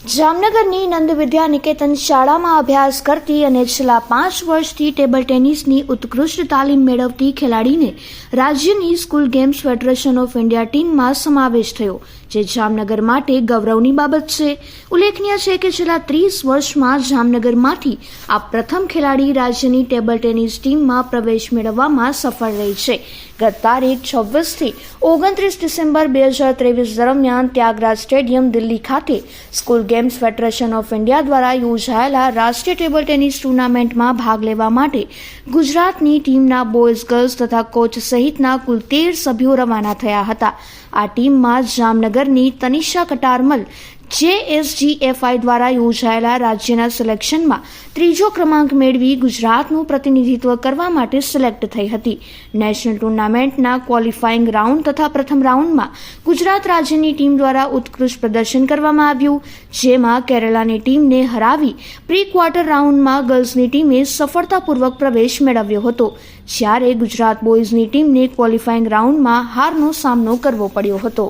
જામનગરની નંદ વિદ્યા નિકેતન શાળામાં અભ્યાસ કરતી અને છેલ્લા પાંચ વર્ષથી ટેબલ ટેનિસની ઉત્કૃષ્ટ તાલીમ મેળવતી ખેલાડીને રાજ્યની school games federation of India ટીમમાં સમાવેશ થયો, જે જામનગર માટે ગૌરવની બાબત છે. ઉલ્લેખનીય છે કે છેલ્લા ત્રીસ વર્ષમાં જામનગરમાંથી આ પ્રથમ ખેલાડી રાજ્યની ટેબલ ટેનિસ ટીમમાં પ્રવેશ મેળવવામાં સફળ રહી છે. ગત તારીખ છવ્વીસથી ઓગણત્રીસ ડિસેમ્બર બે હજાર ત્રેવીસ દરમિયાન ત્યાગરાજ સ્ટેડિયમ દિલ્હી ખાતે school games federation of India દ્વારા યોજાયેલા રાષ્ટ્રીય ટેબલ ટેનિસ ટુર્નામેન્ટમાં ભાગ લેવા માટે ગુજરાતની ટીમના બોયઝ ગર્લ્સ તથા કોચ સહિતના કુલ તેર સભ્યો રવાના થયા હતા. આ ટીમમાં જામનગરની તનિષા કટારમલ જેએસજીએફઆઈ દ્વારા યોજાયેલા રાજ્યના સિલેક્શનમાં ત્રીજો ક્રમાંક મેળવી ગુજરાતનું પ્રતિનિધિત્વ કરવા માટે સિલેક્ટ થઈ હતી. નેશનલ ટુર્નામેન્ટના ક્વોલિફાઇંગ રાઉન્ડ તથા પ્રથમ રાઉન્ડમાં ગુજરાત રાજ્યની ટીમ દ્વારા ઉત્કૃષ્ટ પ્રદર્શન કરવામાં આવ્યું, જેમાં કેરલાની ટીમને હરાવી પ્રી ક્વાર્ટર રાઉન્ડમાં ગર્લ્સની ટીમે સફળતાપૂર્વક પ્રવેશ મેળવ્યો હતો. જ્યારે ગુજરાત બોયઝની ટીમને ક્વોલિફાઇંગ રાઉન્ડમાં હારનો સામનો કરવો પડ્યો હતો.